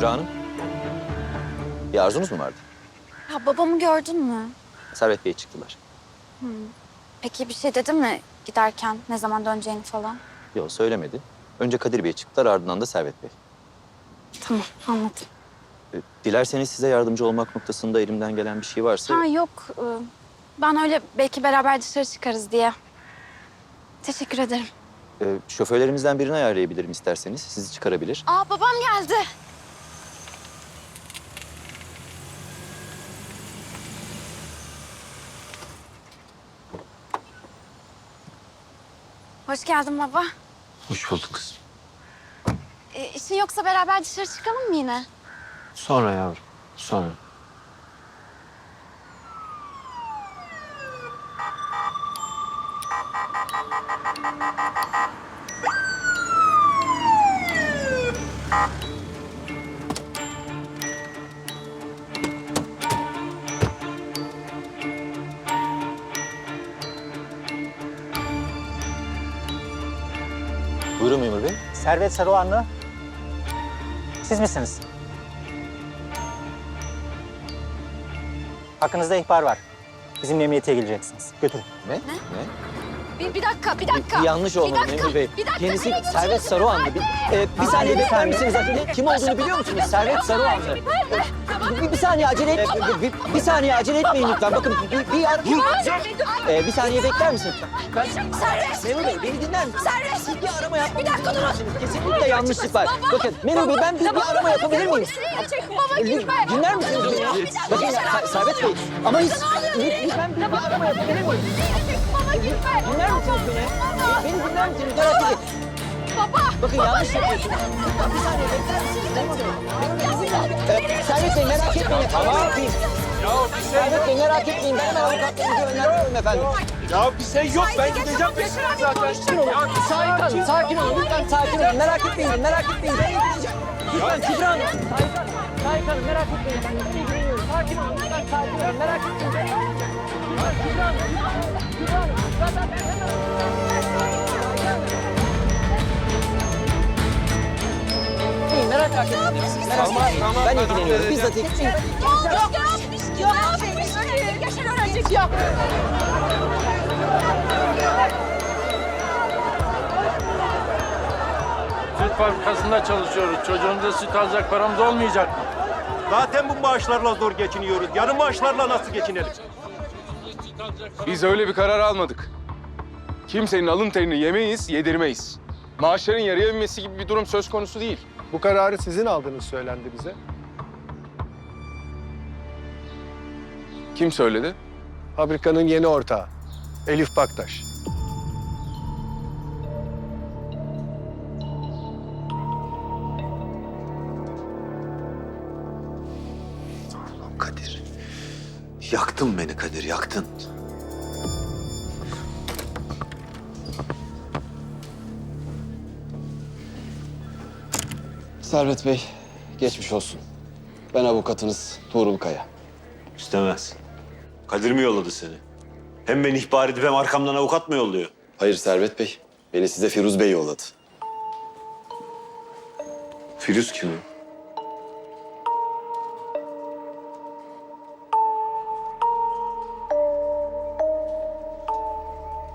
Kübra Hanım. Bir arzunuz mu vardı? Ya babamı gördün mü? Servet Bey çıktılar. Peki bir şey dedi mi giderken ne zaman döneceğini falan? Yok söylemedi. Önce Kadir Bey çıktılar ardından da Servet Bey. Tamam anladım. Ee, Dilerseniz size yardımcı olmak noktasında elimden gelen bir şey varsa... Ha yok e, ben öyle belki beraber dışarı çıkarız diye. Teşekkür ederim. e, şoförlerimizden birini ayarlayabilirim isterseniz. Sizi çıkarabilir. Aa babam geldi. Hoş geldin baba. Hoş bulduk kızım. E, işin yoksa beraber dışarı çıkalım mı yine? Sonra yavrum, sonra. Buyurun memur bey. Servet Saruhanlı. Siz misiniz? Hakkınızda ihbar var. Bizimle emniyete geleceksiniz. Götürün. Ne? Ne? Bir, bir dakika, bir dakika. Bir yanlış olmalı dakika, memur bey. bir dakika, Kendisi nereye Servet Saruhanlı. Bir, e, bir saniye bekler misiniz? Acele, kim olduğunu biliyor musunuz? Servet Saruhanlı. Bir, bir saniye acele et, bir, bir, bir saniye acele etmeyin lütfen. Bakın bir, bir, bir, e, bir saniye bekler misiniz? Ben, Servet! Memur Bey beni dinler misiniz? Servet! Siz bir arama yapmak Bir dakika durun. Kesinlikle yanlışlık var. Bakın Memur Bey ben bir, bir arama yapabilir miyim? Baba gitme. Dinler misiniz beni ya? Bakın Ser- Servet Bey ama hiç lütfen bir, bir arama yapabilir miyim? Baba gitme. Dinler misiniz beni? Beni dinler misiniz? Edin. Baba. Bakın yanlış yapıyorsunuz. Bir saniye bekler misiniz? Ee, Servet Bey merak etmeyin. Tamam. Servet Bey merak etmeyin. Ben hemen avukatlığınızı yönlendiriyorum efendim. Ya bir şey yok ben gideceğim peşinden zaten. Sakin olun. Sakin olun. Sakin olun. Lütfen sakin olun. Merak etmeyin. Merak etmeyin. Ben ilgileneceğim. Lütfen Kübra Hanım. Sakin olun. Merak etmeyin. Ben size ilgileniyorum. Sakin olun. Lütfen sakin olun. Merak etmeyin. Ben. Lütfen Kübra Hanım. Kübra Hanım. Zaten ben hemen... Merak etmeyin. Merak etmeyin. Ben ilgileniyorum. Bizzat ilgileniyorum. Yok, yok, yok. Yaşar öğrenecek yok. Süt fabrikasında çalışıyoruz. Çocuğumuza süt alacak paramız olmayacak mı? Zaten bu maaşlarla zor geçiniyoruz. Yarım maaşlarla nasıl geçinelim? Biz öyle bir karar almadık. Kimsenin alın terini yemeyiz, yedirmeyiz. Maaşların yarıya inmesi gibi bir durum söz konusu değil. Bu kararı sizin aldığınız söylendi bize. Kim söyledi? Fabrikanın yeni ortağı Elif Baktaş. Kadir. Yaktın beni Kadir, yaktın. Servet Bey, geçmiş olsun. Ben avukatınız Tuğrul Kaya. İstemez. Kadir mi yolladı seni? Hem beni ihbar edip hem arkamdan avukat mı yolluyor? Hayır Servet Bey, beni size Firuz Bey yolladı. Firuz kim?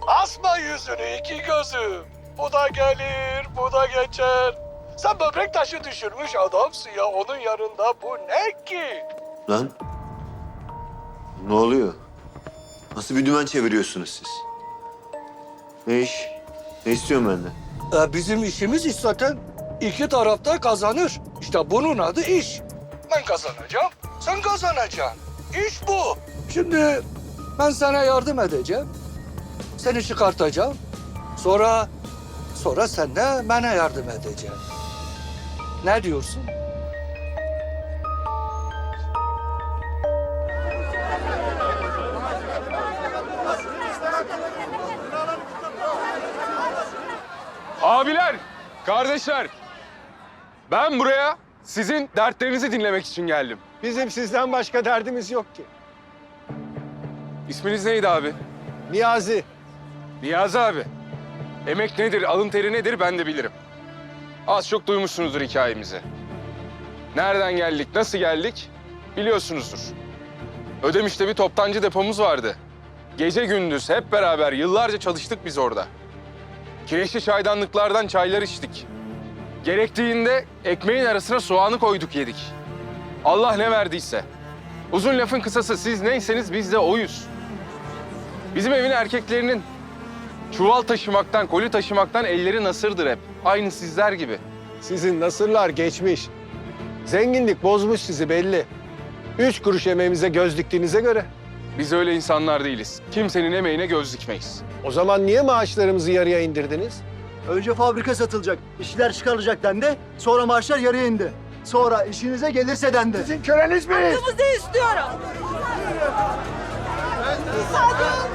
Asma yüzünü iki gözüm. Bu da gelir, bu da geçer. Sen böbrek taşı düşürmüş adamsın ya. Onun yanında bu ne ki? Lan. Ne oluyor? Nasıl bir dümen çeviriyorsunuz siz? Ne iş? Ne istiyorsun benden? E, bizim işimiz iş zaten. İki tarafta kazanır. İşte bunun adı iş. Ben kazanacağım, sen kazanacaksın. İş bu. Şimdi ben sana yardım edeceğim. Seni çıkartacağım. Sonra, sonra sen de bana yardım edeceksin. Ne diyorsun? Abiler, kardeşler. Ben buraya sizin dertlerinizi dinlemek için geldim. Bizim sizden başka derdimiz yok ki. İsminiz neydi abi? Niyazi, Niyazi abi. Emek nedir, alın teri nedir ben de bilirim. Az çok duymuşsunuzdur hikayemizi. Nereden geldik, nasıl geldik biliyorsunuzdur. Ödemiş'te bir toptancı depomuz vardı. Gece gündüz hep beraber yıllarca çalıştık biz orada. Kireçli çaydanlıklardan çaylar içtik. Gerektiğinde ekmeğin arasına soğanı koyduk yedik. Allah ne verdiyse. Uzun lafın kısası siz neyseniz biz de oyuz. Bizim evin erkeklerinin çuval taşımaktan, koli taşımaktan elleri nasırdır hep. Aynı sizler gibi. Sizin nasırlar geçmiş. Zenginlik bozmuş sizi belli. Üç kuruş emeğimize göz diktiğinize göre. Biz öyle insanlar değiliz. Kimsenin emeğine göz dikmeyiz. O zaman niye maaşlarımızı yarıya indirdiniz? Önce fabrika satılacak, işler çıkarılacak dendi. Sonra maaşlar yarıya indi. Sonra işinize gelirse dendi. Sizin köreniz mi? Hakkımızı istiyorum. Müsaade.